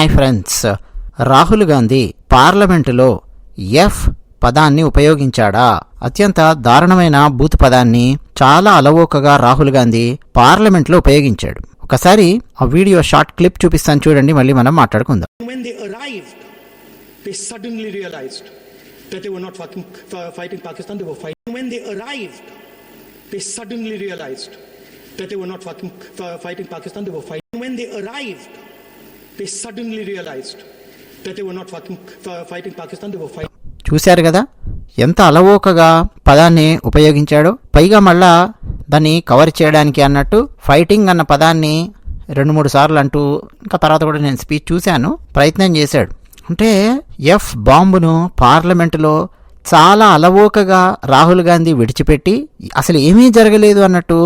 My friends Rahul Gandhi పార్లమెంటులో F పదాన్ని ఉపయోగించాడా? అత్యంత దారుణమైన బూత్ పదాన్ని చాలా అలవోకగా రాహుల్ గాంధీ పార్లమెంట్లో ఉపయోగించాడు. ఒకసారి ఆ వీడియో షార్ట్ క్లిప్ చూపిస్తాను చూడండి మళ్ళీ మనం మాట్లాడుకుందాం. That they were not fighting Pakistan, they were fighting. When they arrived, చూశారు కదా? ఎంత అలవోకగా పదాన్ని ఉపయోగించాడో? పైగా మళ్ళా దాన్ని కవర్ చేయడానికి అన్నట్టు ఫైటింగ్ అన్న పదాన్ని రెండు మూడు సార్లు అంటూ ఇంకా తర్వాత కూడా నేను స్పీచ్ చూశాను ప్రయత్నం చేశాడు. అంటే ఎఫ్ బాంబును పార్లమెంటులో చాలా అలవోకగా రాహుల్ గాంధీ విడిచిపెట్టి అసలు ఏమీ జరగలేదు అన్నట్టు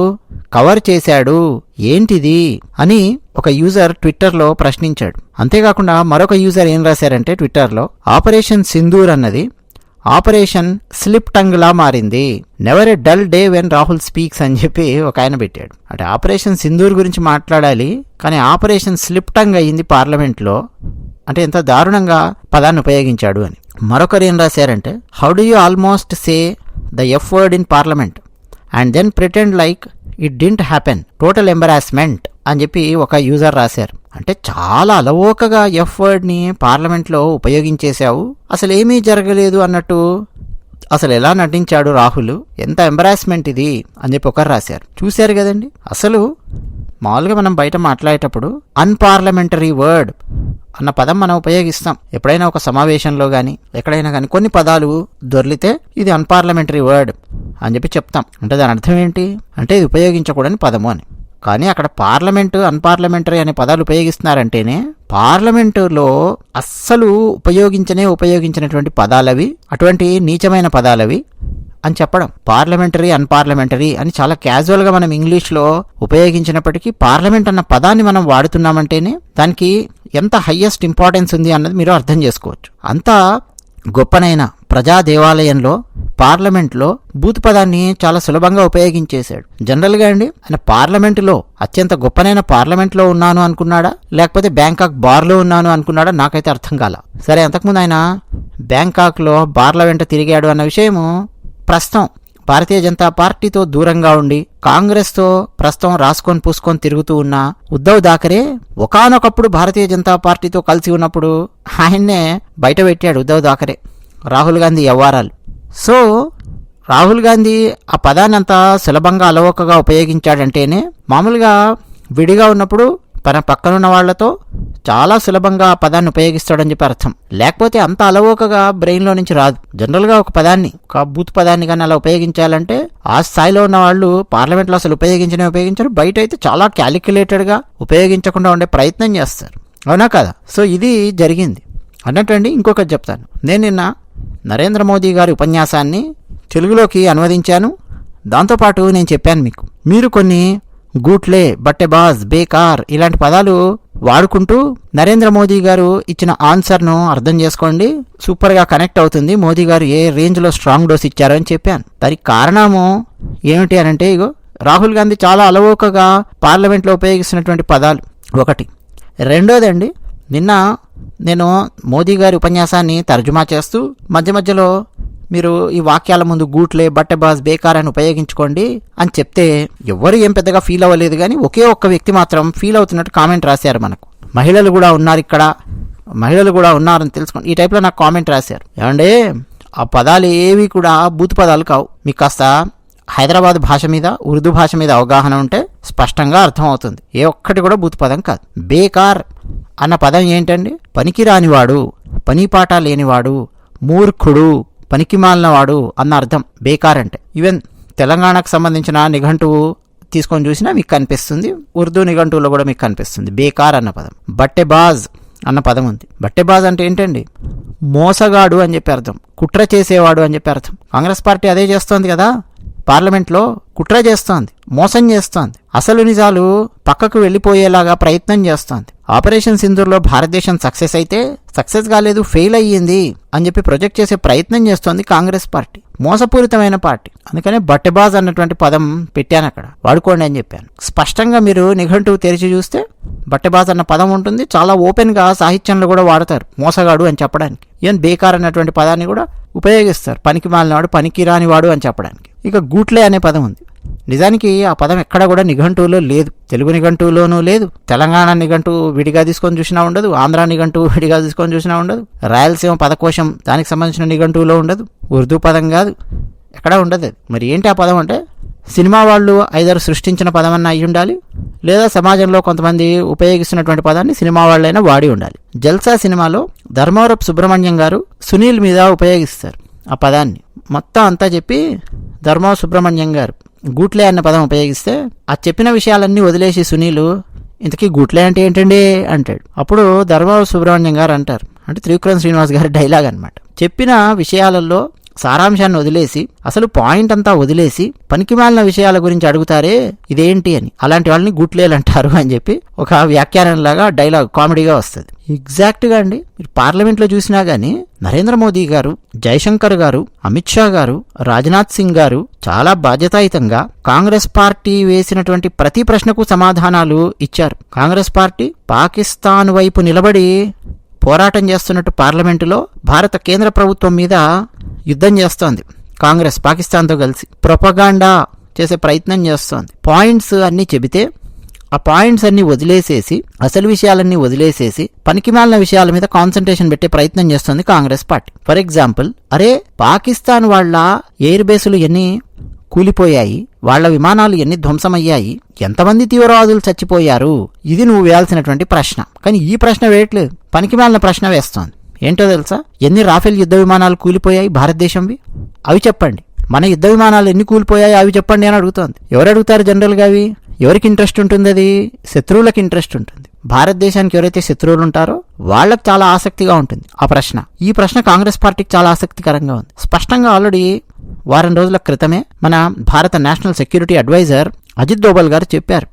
కవర్ చేశాడు. ఏంటిది? అని ఒక యూజర్ ట్విట్టర్లో ప్రశ్నించాడు. అంతేకాకుండా మరొక యూజర్ ఏం రాశారంటే ట్విట్టర్లో ఆపరేషన్ సింధూర్ అన్నది ఆపరేషన్ స్లిప్ టంగ్ లా మారింది. Never a dull day when Rahul speaks అని చెప్పి ఒక ఆయన పెట్టాడు. అంటే ఆపరేషన్ సింధూర్ గురించి మాట్లాడాలి కానీ ఆపరేషన్ స్లిప్ టంగ్ అయ్యింది పార్లమెంట్లో. అంటే ఎంత దారుణంగా పదాన్ని ఉపయోగించాడు అని. మరొకరు ఏం రాశారంటే how do you almost say the F word in parliament? And then pretend like it didn't happen total embarrassment అని చెప్పి ఒక యూజర్ రాశారు. అంటే చాలా అలవోకగా ఎఫ్ వర్డ్ని పార్లమెంట్లో ఉపయోగించేశావు. అసలు ఏమీ జరగలేదు అన్నట్టు అసలు ఎలా నటించాడు రాహుల్? ఎంత ఎంబరాస్మెంట్ ఇది అని చెప్పి ఒకరు రాశారు. చూశారు కదండి. అసలు మామూలుగా మనం బయట మాట్లాడేటప్పుడు అన్పార్లమెంటరీ వర్డ్ అన్న పదం మనం ఉపయోగిస్తాం. ఎప్పుడైనా ఒక సమావేశంలో కానీ ఎక్కడైనా కానీ కొన్ని పదాలు దొర్లితే ఇది అన్పార్లమెంటరీ వర్డ్ అని చెప్పి చెప్తాం. అంటే దాని అర్థం ఏంటి? అంటే ఇది ఉపయోగించకూడని పదము అని. కానీ అక్కడ పార్లమెంటు అన్పార్లమెంటరీ అనే పదాలు ఉపయోగిస్తున్నారంటేనే పార్లమెంటులో అస్సలు ఉపయోగించనే ఉపయోగించినటువంటి పదాలవి అటువంటి నీచమైన పదాలవి అని చెప్పడం. పార్లమెంటరీ అన్పార్లమెంటరీ అని చాలా క్యాజువల్గా మనం ఇంగ్లీష్లో ఉపయోగించినప్పటికీ పార్లమెంట్ అన్న పదాన్ని మనం వాడుతున్నామంటేనే దానికి ఎంత హయ్యెస్ట్ ఇంపార్టెన్స్ ఉంది అన్నది మీరు అర్థం చేసుకోవచ్చు. అంత గొప్పనైన ప్రజా దేవాలయంలో పార్లమెంట్లో బూత్ పదాన్ని చాలా సులభంగా ఉపయోగించేశాడు. జనరల్గా అండి ఆయన పార్లమెంటులో అత్యంత గొప్పనైన పార్లమెంట్లో ఉన్నాను అనుకున్నాడా? లేకపోతే బ్యాంకాక్ బార్లో ఉన్నాను అనుకున్నాడా? నాకైతే అర్థం కాల. సరే అంతకుముందు ఆయన బ్యాంకాక్లో బార్ల వెంట తిరిగాడు అన్న విషయము ప్రస్తుతం భారతీయ జనతా పార్టీతో దూరంగా ఉండి కాంగ్రెస్తో ప్రస్తుతం రాసుకొని పూసుకొని తిరుగుతూ ఉన్న ఉద్ధవ్ థాకరే ఒకానొకప్పుడు భారతీయ జనతా పార్టీతో కలిసి ఉన్నప్పుడు ఆయన్నే బయట పెట్టాడు ఉద్ధవ్ థాకరే రాహుల్ గాంధీ వ్యవహారాలు సో రాహుల్ గాంధీ ఆ పదాన్ని అంత సులభంగా అలవోకగా ఉపయోగించాడంటేనే మామూలుగా విడిగా ఉన్నప్పుడు తన పక్కనున్న వాళ్ళతో చాలా సులభంగా ఆ పదాన్ని ఉపయోగిస్తాడని చెప్పి అర్థం. లేకపోతే అంత అలవోకగా బ్రెయిన్లో నుంచి రాదు. జనరల్గా ఒక పదాన్ని ఒక బూత్ పదాన్ని కానీ అలా ఉపయోగించాలంటే ఆ స్థాయిలో ఉన్న వాళ్ళు పార్లమెంట్లో అసలు ఉపయోగించనే ఉపయోగించరు. బయట అయితే చాలా క్యాలిక్యులేటెడ్గా ఉపయోగించకుండా ఉండే ప్రయత్నం చేస్తారు. అవునా కదా? సో ఇది జరిగింది. అన్నట్టండి ఇంకొకటి చెప్తాను. నేను నిన్న నరేంద్ర మోదీ గారి ఉపన్యాసాన్ని తెలుగులోకి అనువదించాను. దాంతోపాటు నేను చెప్పాను మీకు. మీరు కొన్ని గూట్లే బట్టెబాజ్ బేకార్ ఇలాంటి పదాలు వాడుకుంటూ నరేంద్ర మోదీ గారు ఇచ్చిన ఆన్సర్ను అర్థం చేసుకోండి. సూపర్గా కనెక్ట్ అవుతుంది. మోదీ గారు ఏ రేంజ్లో స్ట్రాంగ్ డోస్ ఇచ్చారని చెప్పాను. దానికి కారణము ఏమిటి అని అంటే ఇగో రాహుల్ గాంధీ చాలా అలవోకగా పార్లమెంట్లో ఉపయోగిస్తున్నటువంటి పదాలు ఒకటి. రెండోదండి నిన్న నేను మోదీ గారి ఉపన్యాసాన్ని తర్జుమా చేస్తూ మధ్య మధ్యలో మీరు ఈ వాక్యాల ముందు గూట్లే బట్టబాస్ బేకార్ అని ఉపయోగించుకోండి అని చెప్తే ఎవరు ఏం పెద్దగా ఫీల్ అవ్వలేదు కానీ ఒకే ఒక్క వ్యక్తి మాత్రం ఫీల్ అవుతున్నట్టు కామెంట్ రాశారు మనకు. మహిళలు కూడా ఉన్నారు ఇక్కడ. మహిళలు కూడా ఉన్నారని తెలుసుకోండి ఈ టైప్లో నాకు కామెంట్ రాశారు. ఏమంటే ఆ పదాలు ఏవి కూడా బూత్ పదాలు కావు. మీకు కాస్త హైదరాబాద్ భాష మీద ఉర్దూ భాష మీద అవగాహన ఉంటే స్పష్టంగా అర్థమవుతుంది. ఏ ఒక్కటి కూడా బూత్ పదం కాదు. బేకార్ అన్న పదం ఏంటండి? పనికిరానివాడు పనిపాట లేనివాడు మూర్ఖుడు. పనికిమాలినవాడు అన్న అర్థం బేకార్ అంటే. ఈవెన్ తెలంగాణకు సంబంధించిన నిఘంటువు తీసుకొని చూసినా మీకు కనిపిస్తుంది. ఉర్దూ నిఘంటువులో కూడా మీకు కనిపిస్తుంది. బేకార్ అన్న పదం. బట్టెబాజ్ అన్న పదం ఉంది. బట్టెబాజ్ అంటే ఏంటండి? మోసగాడు అని చెప్పి అర్థం. కుట్ర చేసేవాడు అని చెప్పి అర్థం. కాంగ్రెస్ పార్టీ అదే చేస్తోంది కదా? పార్లమెంట్లో కుట్ర చేస్తోంది. మోసం చేస్తోంది. అసలు నిజాలు పక్కకు వెళ్ళిపోయేలాగా ప్రయత్నం చేస్తోంది. ఆపరేషన్ సింధూర్లో భారతదేశం సక్సెస్ అయితే సక్సెస్ కాలేదు ఫెయిల్ అయ్యింది అని చెప్పి ప్రొజెక్ట్ చేసే ప్రయత్నం చేస్తోంది కాంగ్రెస్ పార్టీ. మోసపూరితమైన పార్టీ. అందుకనే బట్టెబాజ్ అన్నటువంటి పదం పెట్టాను అక్కడ. వాడుకోండి అని చెప్పాను. స్పష్టంగా మీరు నిఘంటువు తెరిచి చూస్తే బట్టెబాజ్ అన్న పదం ఉంటుంది. చాలా ఓపెన్గా సాహిత్యంలో కూడా వాడతారు మోసగాడు అని చెప్పడానికి. ఈయన బేకార్ అన్నటువంటి పదాన్ని కూడా ఉపయోగిస్తారు. పనికి మాలినవాడు పనికి రానివాడు అని చెప్పడానికి. ఇక గూట్లే అనే పదం ఉంది. నిజానికి ఆ పదం ఎక్కడ కూడా నిఘంటువులో లేదు. తెలుగు నిఘంటువులోనూ లేదు. తెలంగాణ నిఘంటువు విడిగా తీసుకొని చూసినా ఉండదు. ఆంధ్ర నిఘంటువు విడిగా తీసుకొని చూసినా ఉండదు. రాయలసీమ పదకోశం దానికి సంబంధించిన నిఘంటువులో ఉండదు. ఉర్దూ పదం కాదు. ఎక్కడా ఉండదు. అది మరి ఏంటి ఆ పదం అంటే? సినిమా వాళ్ళు ఐదారు సృష్టించిన పదమన్నా అయి ఉండాలి. లేదా సమాజంలో కొంతమంది ఉపయోగిస్తున్నటువంటి పదాన్ని సినిమా వాళ్ళైనా వాడి ఉండాలి. జల్సా సినిమాలో ధర్మవరపు సుబ్రహ్మణ్యం గారు సునీల్ మీద ఉపయోగిస్తారు ఆ పదాన్ని. మొత్తం అంతా చెప్పి ధర్మవ సుబ్రహ్మణ్యం గారు గూట్లే అన్న పదం ఉపయోగిస్తే ఆ చెప్పిన విషయాలన్నీ వదిలేసి సునీలు ఇంతకీ గూట్లే అంటే ఏంటండి? అంటాడు. అప్పుడు ధర్మవరపు సుబ్రహ్మణ్యం గారు అంటారు. అంటే త్రివిక్రమ్ శ్రీనివాస్ గారి డైలాగ్ అనమాట చెప్పిన విషయాలలో సారాంశాన్ని వదిలేసి అసలు పాయింట్ అంతా వదిలేసి పనికిమాలిన విషయాల గురించి అడుగుతారే ఇదేంటి అని. అలాంటి వాళ్ళని గుట్లేలు అంటారు అని చెప్పి ఒక వ్యాఖ్యానంలాగా డైలాగ్ కామెడీగా వస్తుంది. ఎగ్జాక్ట్గా అండి మీరు పార్లమెంట్లో చూసినా కానీ నరేంద్ర మోదీ గారు జయశంకర్ గారు అమిత్ షా గారు రాజ్నాథ్ సింగ్ గారు చాలా బాధ్యతాయుతంగా కాంగ్రెస్ పార్టీ వేసినటువంటి ప్రతి ప్రశ్నకు సమాధానాలు ఇచ్చారు. కాంగ్రెస్ పార్టీ పాకిస్తాన్ వైపు నిలబడి పోరాటం చేస్తున్నట్టు పార్లమెంటులో భారత కేంద్ర ప్రభుత్వం మీద యుద్ధం చేస్తోంది. కాంగ్రెస్ పాకిస్తాన్తో కలిసి ప్రొపగాండా చేసే ప్రయత్నం చేస్తోంది. పాయింట్స్ అన్నీ చెబితే ఆ పాయింట్స్ అన్ని వదిలేసేసి అసలు విషయాలన్నీ వదిలేసేసి పనికిమాలిన విషయాల మీద కాన్సన్ట్రేషన్ పెట్టే ప్రయత్నం చేస్తుంది కాంగ్రెస్ పార్టీ. ఫర్ ఎగ్జాంపుల్ అరే పాకిస్తాన్ వాళ్ళ ఎయిర్ బేసులు ఎన్ని కూలిపోయాయి వాళ్ళ విమానాలు ఎన్ని ధ్వంసమయ్యాయి ఎంతమంది తీవ్రవాదులు చచ్చిపోయారు? ఇది నువ్వు వేయాల్సినటువంటి ప్రశ్న. కానీ ఈ ప్రశ్న వేయట్లేదు. పనికి మాలిన ప్రశ్న వేస్తోంది. ఏంటో తెలుసా? ఎన్ని రాఫెల్ యుద్ధ విమానాలు కూలిపోయాయి భారతదేశంవి? అవి చెప్పండి. మన యుద్ధ విమానాలు ఎన్ని కూలిపోయాయి అవి చెప్పండి అని అడుగుతోంది. ఎవరు అడుగుతారు జనరల్గా అవి? ఎవరికి ఇంట్రెస్ట్ ఉంటుంది అది? శత్రువులకు ఇంట్రెస్ట్ ఉంటుంది. భారతదేశానికి ఎవరైతే శత్రువులు ఉంటారో వాళ్ళకి చాలా ఆసక్తిగా ఉంటుంది ఆ ప్రశ్న. ఈ ప్రశ్న కాంగ్రెస్ పార్టీకి చాలా ఆసక్తికరంగా ఉంది. స్పష్టంగా ఆల్రెడీ వారం రోజుల క్రితమే మన భారత national security advisor Ajit Doval గారు చెప్పారు.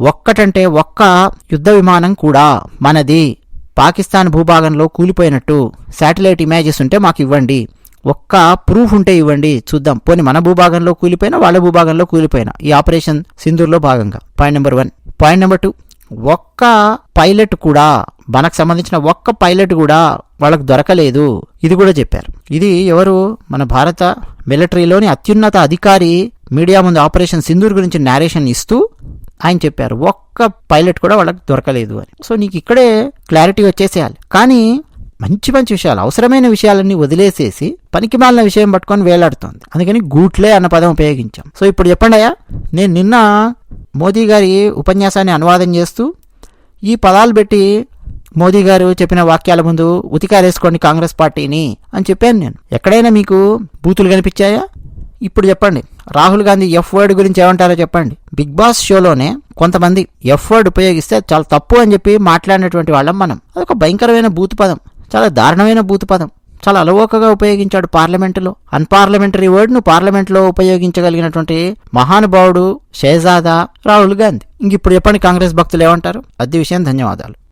ఒక్కటంటే ఒక్క యుద్ధ విమానం కూడా మనది. పాకిస్తాన్ భూభాగంలో కూలిపోయినట్టు శాటిలైట్ ఇమేజెస్ ఉంటే మాకు ఇవ్వండి. ఒక్క ప్రూఫ్ ఉంటే ఇవ్వండి. చూద్దాం. పోనీ మన భూభాగంలో కూలిపోయినా వాళ్ళ భూభాగంలో కూలిపోయినా. ఈ ఆపరేషన్ సింధూర్లో భాగంగా. Point number one point number two ఒక్క పైలట్ కూడా మనకు సంబంధించిన ఒక్క పైలట్ కూడా వాళ్ళకు దొరకలేదు. ఇది కూడా చెప్పారు. ఇది ఎవరు? మన భారత మిలిటరీలోని అత్యున్నత అధికారి మీడియా ముందు ఆపరేషన్ సింధూర్ గురించి నేరేషన్ ఇస్తూ ఆయన చెప్పారు ఒక్క పైలట్ కూడా వాళ్ళకి దొరకలేదు అని. సో నీకు ఇక్కడే క్లారిటీ వచ్చేసేయాలి. కానీ మంచి మంచి విషయాలు అవసరమైన విషయాలన్నీ వదిలేసేసి పనికిమాలిన విషయం పట్టుకొని వేలాడుతోంది. అందుకని గూట్లే అన్న పదం ఉపయోగించాం. సో ఇప్పుడు చెప్పండి అయ్యా నేను నిన్న మోదీ గారి ఉపన్యాసాన్ని అనువాదం చేస్తూ ఈ పదాలు పెట్టి మోదీ గారు చెప్పిన వాక్యాల ముందు ఉతికారేసుకోండి కాంగ్రెస్ పార్టీని అని చెప్పాను నేను. ఎక్కడైనా మీకు బూతులు కనిపించాయా? ఇప్పుడు చెప్పండి. రాహుల్ గాంధీ ఎఫ్ వర్డ్ గురించి ఏమంటారో చెప్పండి. బిగ్ బాస్ షోలోనే కొంతమంది ఎఫ్ వర్డ్ ఉపయోగిస్తే చాలా తప్పు అని చెప్పి మాట్లాడినటువంటి వాళ్ళం మనం. అదొక భయంకరమైన బూతు పదం. చాలా దారుణమైన బూతు పదం. చాలా అలవోకగా ఉపయోగించాడు పార్లమెంటులో. అన్పార్లమెంటరీ వర్డ్ను పార్లమెంట్లో ఉపయోగించగలిగినటువంటి మహానుభావుడు షేజాదా రాహుల్ గాంధీ. ఇంక ఇప్పుడు చెప్పండి కాంగ్రెస్ భక్తులు ఏమంటారు? అద్దె విషయం ధన్యవాదాలు.